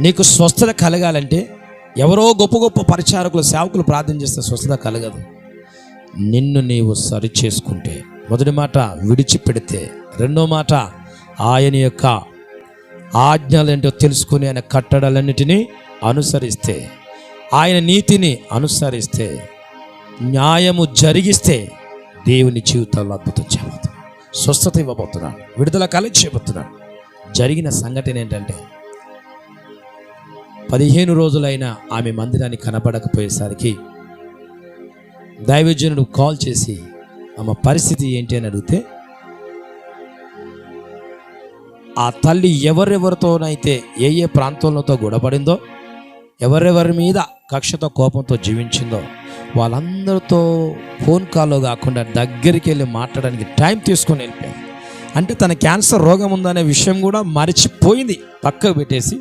నీకు స్వస్థత కలగాలంటే ఎవరో గొప్ప గొప్ప పరిచారకులు సేవకులు ప్రార్థన చేస్తే స్వస్థత కలగదు. నిన్ను నీవు సరి చేసుకుంటే మొదటి మాట విడిచిపెడితే రెండో మాట ఆయన యొక్క ఆజ్ఞలేంటో తెలుసుకుని ఆయన కట్టడాలన్నిటినీ అనుసరిస్తే ఆయన నీతిని అనుసరిస్తే న్యాయము జరిగిస్తే దేవుని జీవితంలో అద్భుతం చేయబోతున్నాడు. స్వస్థత ఇవ్వబోతున్నాడు. విడుదల కలిగి చేయబోతున్నాడు. జరిగిన సంఘటన ఏంటంటే పదిహేను రోజులైన ఆమె మందిరాన్ని కనపడకపోయేసరికి దైవజనుడు కాల్ చేసి ఆమె పరిస్థితి ఏంటి? అని అడిగితే ఆ తల్లి ఎవరెవరితోనైతే ఏ ఏ ప్రాంతంలోతో గొడబడిందో ఎవరెవరి మీద కక్షతో కోపంతో జీవించిందో వాళ్ళందరితో ఫోన్ కాల్లో కాకుండా దగ్గరికి వెళ్ళి మాట్లాడడానికి టైం తీసుకొని వెళ్ళిపోయింది అంటే తన క్యాన్సర్ రోగం ఉందనే విషయం కూడా మర్చిపోయింది పక్కకు పెట్టేసి.